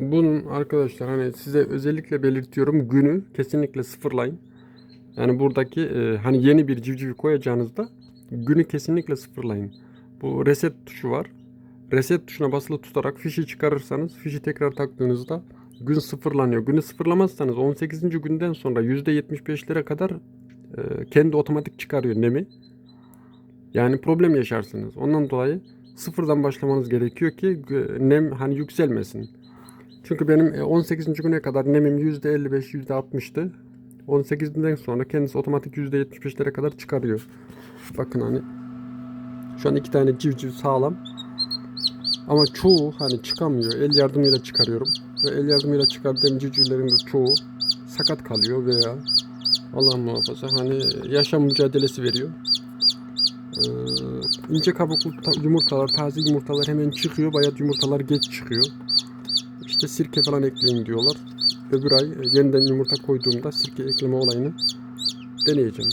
Bunun arkadaşlar hani size özellikle belirtiyorum günü kesinlikle sıfırlayın. Yani buradaki e, hani yeni bir civcivi koyacağınızda günü kesinlikle sıfırlayın. Bu reset tuşu var. Reset tuşuna basılı tutarak fişi çıkarırsanız fişi tekrar taktığınızda gün sıfırlanıyor. Günü sıfırlamazsanız 18. günden sonra %75'lere kadar e, kendi otomatik çıkarıyor nemi. Yani problem yaşarsınız. Ondan dolayı sıfırdan başlamanız gerekiyor ki gö- nem hani yükselmesin. Çünkü benim e, 18. güne kadar nemim %55 %60'tı. 18'den sonra kendisi otomatik %75'lere kadar çıkarıyor. Bakın hani şu an iki tane civciv sağlam. Ama çoğu hani çıkamıyor. El yardımıyla çıkarıyorum. Ve el yardımıyla çıkardığım civcivlerin de çoğu sakat kalıyor veya Allah muhafaza hani yaşam mücadelesi veriyor. Ee, ince kabuklu ta- yumurtalar, taze yumurtalar hemen çıkıyor. Bayat yumurtalar geç çıkıyor. İşte sirke falan ekleyin diyorlar. Öbür ay e, yeniden yumurta koyduğumda sirke ekleme olayını deneyeceğim.